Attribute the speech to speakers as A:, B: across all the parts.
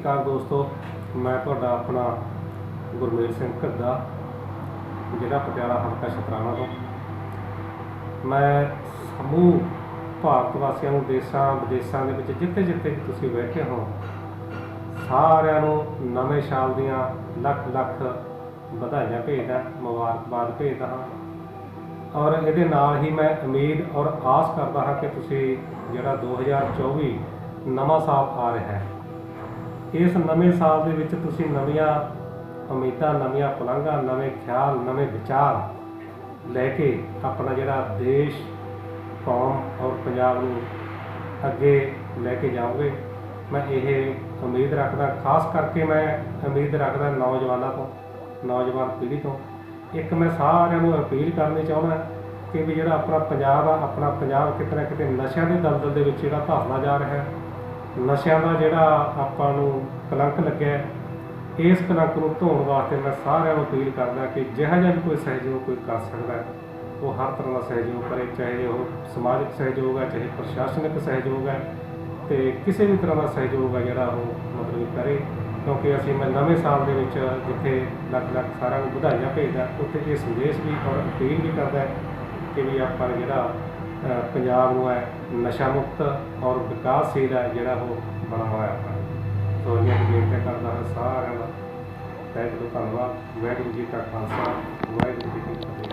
A: ਅਕਾਲ ਦੋਸਤੋ, ਮੈਂ ਤੁਹਾਡਾ ਆਪਣਾ ਗੁਰਮੇਲ ਸਿੰਘ ਘੱਦਾ ਜ਼ਿਲ੍ਹਾ ਪਟਿਆਲਾ ਹਲਕਾ ਸ਼ਤਰਾਣਾ ਤੋਂ। ਮੈਂ ਸਮੂਹ ਭਾਰਤ ਵਾਸੀਆਂ ਨੂੰ ਦੇਸ਼ਾਂ, ਵਿਦੇਸ਼ਾਂ ਦੇ ਵਿੱਚ ਜਿੱਥੇ ਜਿੱਥੇ ਤੁਸੀਂ ਬੈਠੇ ਹੋ, ਸਾਰਿਆਂ ਨੂੰ ਨਵੇਂ ਸਾਲ ਦੀਆਂ ਲੱਖ ਲੱਖ ਵਧਾਈਆਂ ਭੇਜਦਾ, ਮੁਬਾਰਕਬਾਦ ਭੇਜਦਾ ਹਾਂ। ਔਰ ਇਹਦੇ ਨਾਲ ਹੀ ਮੈਂ ਉਮੀਦ ਔਰ ਆਸ ਕਰਦਾ ਹਾਂ ਕਿ ਤੁਸੀਂ ਜਿਹੜਾ 2024 ਨਵਾਂ ਸਾਲ ਆ ਰਿਹਾ ਹੈ। ਇਸ ਨਵੇਂ ਸਾਲ ਦੇ ਵਿੱਚ ਤੁਸੀਂ ਨਵੀਆਂ ਉਮੀਦਾਂ, ਨਵੀਆਂ ਪਲੰਘਾਂ ਨਵੇਂ ਖਿਆਲ, ਨਵੇਂ ਵਿਚਾਰ ਲੈ ਕੇ ਆਪਣਾ ਜਿਹੜਾ ਦੇਸ਼, ਕੌਮ ਔਰ ਪੰਜਾਬ ਨੂੰ ਅੱਗੇ ਲੈ ਕੇ ਜਾਓਗੇ। ਮੈਂ ਇਹ ਉਮੀਦ ਰੱਖਦਾ, ਖਾਸ ਕਰਕੇ ਮੈਂ ਉਮੀਦ ਰੱਖਦਾ ਨੌਜਵਾਨਾਂ ਤੋਂ, ਨੌਜਵਾਨ ਪੀੜ੍ਹੀ ਤੋਂ। ਇੱਕ ਮੈਂ ਸਾਰਿਆਂ ਨੂੰ ਅਪੀਲ ਕਰਨੀ ਚਾਹੁੰਦਾ ਕਿ ਵੀ ਜਿਹੜਾ ਆਪਣਾ ਪੰਜਾਬ ਆ, ਆਪਣਾ ਪੰਜਾਬ ਕਿਤੇ ਨਾ ਕਿਤੇ ਨਸ਼ਿਆਂ ਦੇ ਦਲਦਲ ਦੇ ਵਿੱਚ ਜਿਹੜਾ ਧੱਸਦਾ ਜਾ ਰਿਹਾ ਹੈ ਨਸ਼ਿਆਂ ਦਾ ਜਿਹੜਾ ਆਪਾਂ ਨੂੰ ਕਲੰਕ ਲੱਗਿਆ ਇਸ ਕਲੰਕ ਨੂੰ ਧੋਣ ਵਾਸਤੇ ਮੈਂ ਸਾਰਿਆਂ ਨੂੰ ਅਪੀਲ ਕਰਦਾ ਕਿ ਜਿਹੜਾ ਜਿਹਾ ਵੀ ਕੋਈ ਸਹਿਯੋਗ ਕੋਈ ਕਰ ਸਕਦਾ ਉਹ ਹਰ ਤਰ੍ਹਾਂ ਦਾ ਸਹਿਯੋਗ ਕਰੇ, ਚਾਹੇ ਉਹ ਸਮਾਜਿਕ ਸਹਿਯੋਗ ਹੈ, ਚਾਹੇ ਪ੍ਰਸ਼ਾਸਨਿਕ ਸਹਿਯੋਗ ਹੈ ਤੇ ਕਿਸੇ ਵੀ ਤਰ੍ਹਾਂ ਦਾ ਸਹਿਯੋਗ ਹੈ ਜਿਹੜਾ ਉਹ ਮਤਲਬ ਕਰੇ, ਕਿਉਂਕਿ ਅਸੀਂ ਮੈਂ ਨਵੇਂ ਸਾਲ ਦੇ ਵਿੱਚ ਜਿੱਥੇ ਲੱਖ ਲੱਖ ਸਾਰਿਆਂ ਨੂੰ ਵਧਾਈਆਂ ਭੇਜਦਾ, ਉੱਥੇ ਇਹ ਸੰਦੇਸ਼ ਵੀ ਔਰ ਅਪੀਲ ਵੀ ਕਰਦਾ ਕਿ ਵੀ ਆਪਾਂ ਜਿਹੜਾ ਪੰਜਾਬ ਨੂੰ ਹੈ, ਨਸ਼ਾ ਮੁਕਤ ਔਰ ਵਿਕਾਸਸ਼ੀਲ ਹੈ ਜਿਹੜਾ ਉਹ ਬਣਾਉਣਾ ਹੈ। ਆਪਾਂ ਨੇ। ਸੋ ਇਹ ਬੇਨਤੀ ਕਰਦਾ ਹਾਂ ਸਾਰਿਆਂ ਦਾ। ਤਹਿ ਦਿਲੋਂ ਧੰਨਵਾਦ। ਵਾਹਿਗੁਰੂ ਜੀ ਕਾ ਖਾਲਸਾ। ਵਾਹਿਗੁਰੂ ਜੀ ਕੀ ਫਤਿਹ।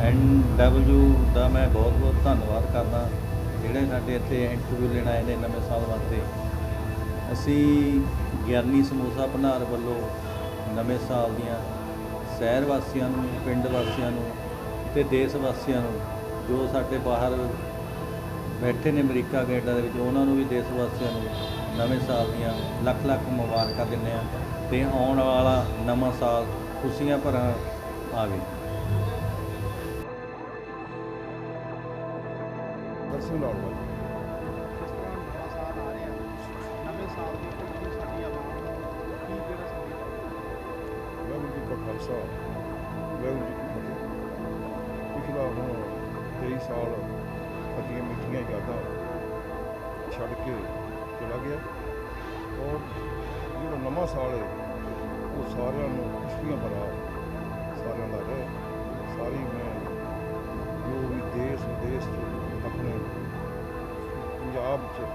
B: ਐਨਡਬਲਯੂ ਦਾ ਮੈਂ ਬਹੁਤ ਬਹੁਤ ਧੰਨਵਾਦ ਕਰਦਾ। ਜਿਹੜੇ ਸਾਡੇ ਇੱਥੇ ਇੰਟਰਵਿਊ ਲੈਣ ਆਏ ਨੇ ਨਵੇਂ ਸਾਲ ਵਾਸਤੇ। ਅਸੀਂ ਗਿਆਨੀ ਸਮੋਸਾ ਭੰਡਾਰ ਵੱਲੋਂ ਨਵੇਂ ਸਾਲ ਦੀਆਂ ਸ਼ਹਿਰ ਵਾਸੀਆਂ ਨੂੰ ਪਿੰਡ ਵਾਸੀਆਂ ਨੂੰ ਤੇ ਦੇਸ਼ ਵਾਸੀਆਂ ਨੂੰ ਜੋ ਸਾਡੇ ਬਾਹਰ ਬੈਠੇ ਨੇ ਅਮਰੀਕਾ ਕੈਨੇਡਾ ਦੇ ਵਿੱਚ ਉਹਨਾਂ ਨੂੰ ਵੀ ਦੇਸ਼ ਵਾਸੀਆਂ ਨੂੰ ਨਵੇਂ ਸਾਲ ਦੀਆਂ ਲੱਖ ਲੱਖ ਮੁਬਾਰਕਾਂ ਦਿੰਦੇ ਆ ਤੇ ਆਉਣ ਵਾਲਾ ਨਵਾਂ ਸਾਲ ਖੁਸ਼ੀਆਂ ਭਰਾ ਆਵੇ।
C: ਜਿਸ ਤਰ੍ਹਾਂ ਨਵਾਂ ਸਾਲ ਆ ਰਿਹਾ ਨਵੇਂ ਸਾਲ ਦੀ ਕੋਈ ਸਾਡੀ ਆਵਾਜ਼ ਕੀ ਜਿਹੜਾ
D: ਖਾਲਸਾ। ਵਾਹਿਗੁਰੂ ਜੀ ਕੀ ਫਤਿਹ। ਪਿਛਲਾ ਹੁਣ 23 ਸਾਲ ਖੱਟੀਆਂ ਮਿੱਠੀਆਂ ਯਾਦਾਂ ਛੱਡ ਕੇ ਚਲਾ ਗਿਆ। ਔਰ ਜਿਹੜਾ ਨਵਾਂ ਸਾਲ ਹੈ, ਉਹ ਸਾਰਿਆਂ ਨੂੰ ਖੁਸ਼ੀਆਂ ਭਰਾ ਸਾਰਿਆਂ ਦਾ ਰਹੇ। ਸਾਰੀ ਮੈਂ ਜੋ ਵੀ ਦੇਸ਼ ਵਿਦੇਸ਼ 'ਚ ਆਪਣੇ ਪੰਜਾਬ 'ਚ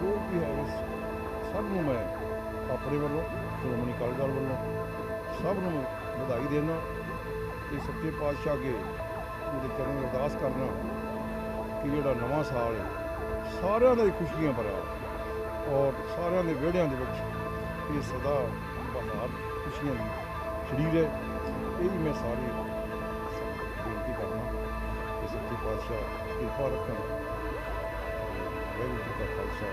D: ਜੋ ਵੀ ਹੈ, ਸਭ ਨੂੰ ਮੈਂ ਆਪਣੇ ਵੱਲੋਂ, ਸ਼੍ਰੋਮਣੀ ਅਕਾਲੀ ਦਲ ਵੱਲੋਂ ਸਭ ਨੂੰ ਵਧਾਈ ਦੇਣਾ ਤੇ ਸੱਚੇ ਪਾਤਸ਼ਾਹ ਅੱਗੇ ਉਹਦੇ ਚਰਨ ਅਰਦਾਸ ਕਰਨਾ ਕਿ ਜਿਹੜਾ ਨਵਾਂ ਸਾਲ ਹੈ, ਸਾਰਿਆਂ ਦੇ ਖੁਸ਼ੀਆਂ ਭਰਿਆ ਔਰ ਸਾਰਿਆਂ ਦੇ ਵਿਹੜਿਆਂ ਦੇ ਵਿੱਚ ਇਹ ਸਦਾ ਬਹਾਰ ਖੁਸ਼ੀਆਂ ਦੀ ਖੜੀ ਰਹੇ। ਇਹ ਹੀ ਮੈਂ ਸਾਰੇ ਬੇਨਤੀ ਕਰਨਾ ਕਿ ਸੱਚੇ ਪਾਤਸ਼ਾਹ ਕਿਰਪਾ ਰੱਖਣ ਵਾਹਿਗੁਰੂ ਜੀ ਕਾ ਖਾਲਸਾ।